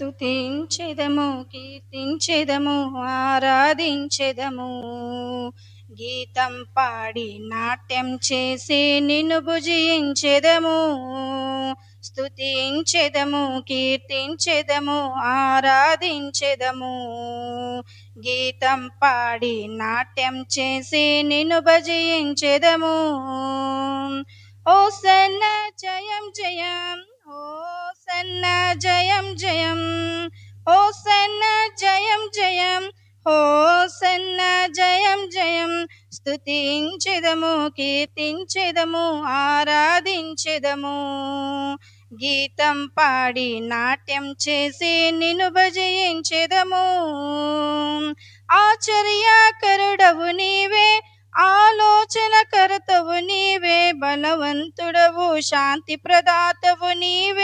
స్తుతించెదము కీర్తించెదము ఆరాధించెదము. గీతం పాడి నాట్యం చేసి నిన్ను భుజించెదము. స్తుతించెదము కీర్తించెదము ఆరాధించెదము. గీతం పాడి నాట్యం చేసి నిన్ను భజించెదము. ఓ సన్న జయం జయం ఓ సన్న జయం జయం ఓ సన్న జయం జయం ఓ సన్న జయం జయం. స్థుతించెదము కీర్తించెదము ఆరాధించెదము. గీతం పాడి నాట్యం చేసి నిన్ను భజించెదము. ఆశ్చర్యకరుడవు నీవే ఆలోచన కర్తవు నీవే బలవంతుడవు శాంతి ప్రదాతవు నీవే.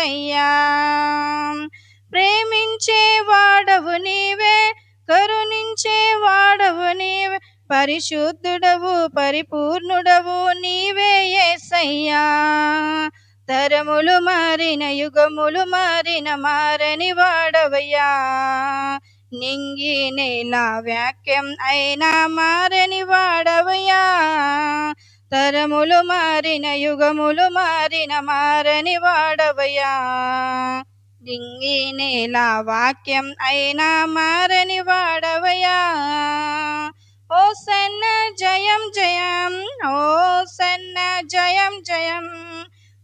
ఏసయ్యా ప్రేమించే వాడవు నీవే కరుణించే వాడవు నీవే పరిశుద్ధుడవు పరిపూర్ణుడవు నీవే ఏసయ్యా తరములు మారిన యుగములు మారిన మారని వాడవయ్యా. నింగి నేల వాక్యం అయినా మారని వాడవయ్యా. తరములు మారిన యుగములు మారిన మారని వాడవయ్యా. దింగి నేల వాక్యం అయినా మారని వాడవయ్యా. ఓ సన్న జయం జయం ఓ సన్న జయం జయం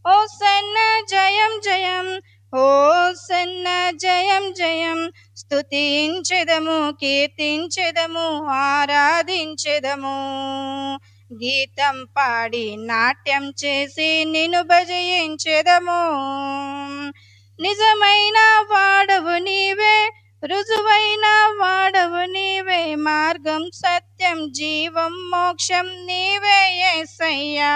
ఓ సన్న జయం జయం ఓ సన్న జయం జయం. స్తుతించెదము కీర్తించెదము ఆరాధించెదము. గీతం పాడి నాట్యం చేసి నిన్ను భజయించెదము నిజమైన వాడవు నీవే రుజువైన వాడవు నీవే మార్గం సత్యం జీవం మోక్షం నీవే ఏసయ్యా.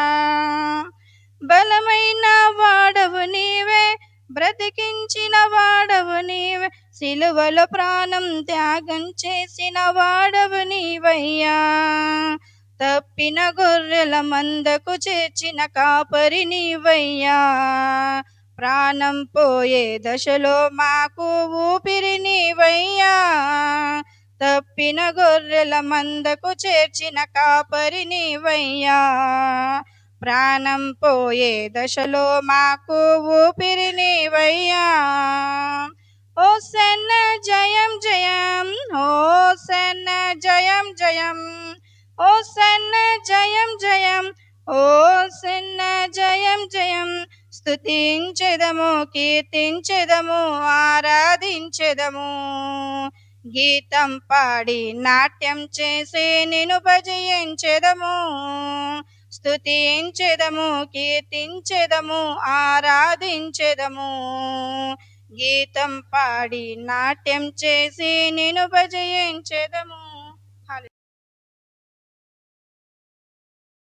బలమైన వాడవు నీవే బ్రతికించిన వాడవు నీవే సిలువలో ప్రాణం త్యాగం చేసిన వాడవు నీవయ్యా. తప్పిన గొర్రెల మందకు చేర్చిన కాపరి నీవయ్యా. ప్రాణం పోయే దశలో మాకు ఊపిరి నీవయ్యా. తప్పిన గొర్రెల మందకు చేర్చిన కాపరి నీవయ్యా. ప్రాణం పోయే దశలో మాకు ఊపిరి నీవయ్యా. ఓ సెన్న జయం జయం ఓ సెన్న జయం జయం. ఓ సన్న జయం జయం ఓ సన్న జయం జయం. స్థుతించెదము కీర్తించెదము ఆరాధించెదము. గీతం పాడి నాట్యం చేసి నిను భజయించెదము స్థుతించెదము కీర్తించెదము ఆరాధించెదము. గీతం పాడి నాట్యం చేసి నిను భజయించెదము